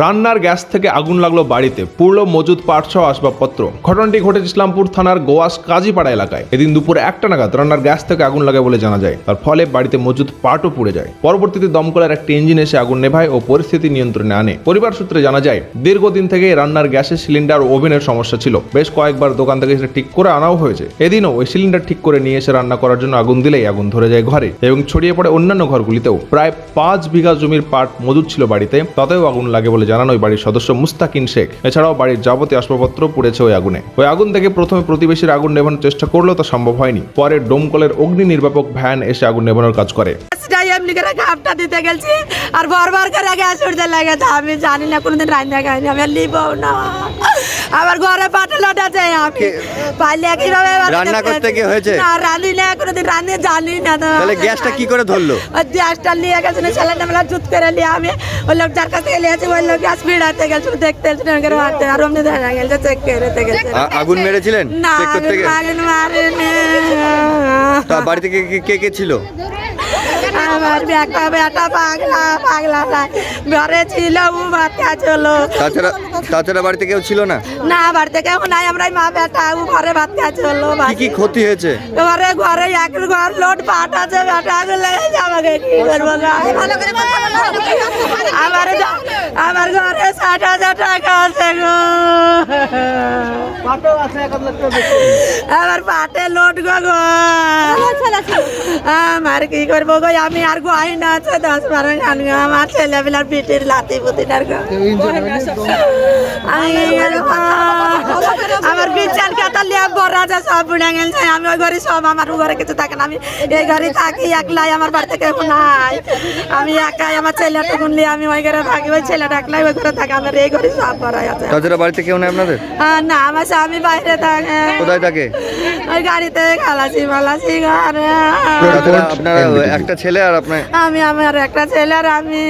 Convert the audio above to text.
রান্নার গ্যাস থেকে আগুন লাগল বাড়িতে মজুদ আসবাবপত্র। ঘটনাটি ঘটেছে ইসলামপুর থানার গোয়াস কাজীপাড়া এলাকায়। এদিন দুপুরে একটা নাগাদ রান্নার গ্যাস থেকে আগুন লাগে বলে জানা যায়। তার ফলে বাড়িতে মজুদ পাটও পুড়ে যায়। পরবর্তীতে দমকলের একটি ইঞ্জিন এসে আগুন নেভায় ও পরিস্থিতি নিয়ন্ত্রণে আনে। পরিবার সূত্রে জানা যায়, দীর্ঘদিন থেকে রান্নার গ্যাসের সিলিন্ডার ও ওভেনের সমস্যা ছিল। বেশ কয়েকবার দোকান থেকে সেটা ঠিক করে আনাও হয়েছে। এদিনও ওই সিলিন্ডার ঠিক করে নিয়ে এসে রান্না করার জন্য আগুন দিলেই আগুন ধরে যায় ঘরে এবং ছড়িয়ে পড়ে অন্যান্য ঘরগুলিতেও প্রায় পাঁচ বিঘা জমির পাট মজুদ ছিল বাড়িতে, তাতেও আগুন লাগে বলে জানানো ওই বাড়ির সদস্য মুস্তাকিন শেখ। এছাড়াও বাড়ির যাবতীয় আসবাবপত্র পুড়েছে ওই আগুনে। ওই আগুন থেকে প্রথমে প্রতিবেশীর আগুন নেভানোর চেষ্টা করলেও তা সম্ভব হয়নি। পরে ডোমকলের অগ্নি নির্বাপক ভ্যান এসে আগুন নেভানোর কাজ করে। আর বারবার করে গ্যাস উঠতে লাগে আমি জানি না, কোনোদিন রান্না খাইনি আমি লিব না। আমার ঘরে পাটলাট আছে আমি। কীভাবে রান্না করতে কি হয়েছে? না রাঁধি না কোনোদিন জানি না তাহলে গ্যাসটা কি করে ধরলো? গ্যাসটা নিয়ে গেছে না ছেলেটা মেলা জুত করে নিয়ে আমি। ওই লোক যার কাছ ওই লোক গ্যাস ভিড়াতে গেছে দেখতে করে মারতে। আর অমনি দেখা গেছে চেক করে গেছে। আগুন মেরেছিলেন? চেক করতে? আগুন মারেনি। তা বাড়ি থেকে কে- কে কে ছিল? আমার বেটা বেটা পাগলা পাগলা না। ঘরে ছিল ও বাচ্চা ছিল। তাছাড়া তাছাড়া বাড়িতে কেউ ছিল না? না বাড়িতে কেউ নাই আমরা মা বেটা ও ঘরে বাচ্চা ছিল কি কি ক্ষতি হয়েছে? ঘরে ঘরে এক ঘর লোড পাট আছে বেটা গুলো আমাকে কি করব? আমার আমার ঘরে ষাট হাজার টাকা আছে গো। আমার পাটে লোড গো গো আমার কি করব গো আমি আর গো আই না আছে দশ বারো গান গো আমার ছেলেবেলার পিটির লাতি পুতিটার গো আমার বিচার আছে সব বুড়ে গেছে আমি ওই ঘরে সব আমার ঘরে কিছু থাকে না আমি এই ঘরে থাকি একলাই আমার বাড়িতে কেউ নাই। আমি একাই আমার ছেলেটুকুন নিয়ে আমি ওই ঘরে থাকি ওই ছেলেটা একলাই ওই ঘরে থাকে আমার এই ঘরে সব করাই আছে। তাছাড়া বাড়িতে কেউ নেই আপনাদের? না আমার স্বামী বাইরে থাকে। কোথায় থাকে? ওই গাড়িতে খালাসি মালাসি ঘরে আপনার একটা ছেলে আর আপনার আমি আমার একটা ছেলে আর আমি।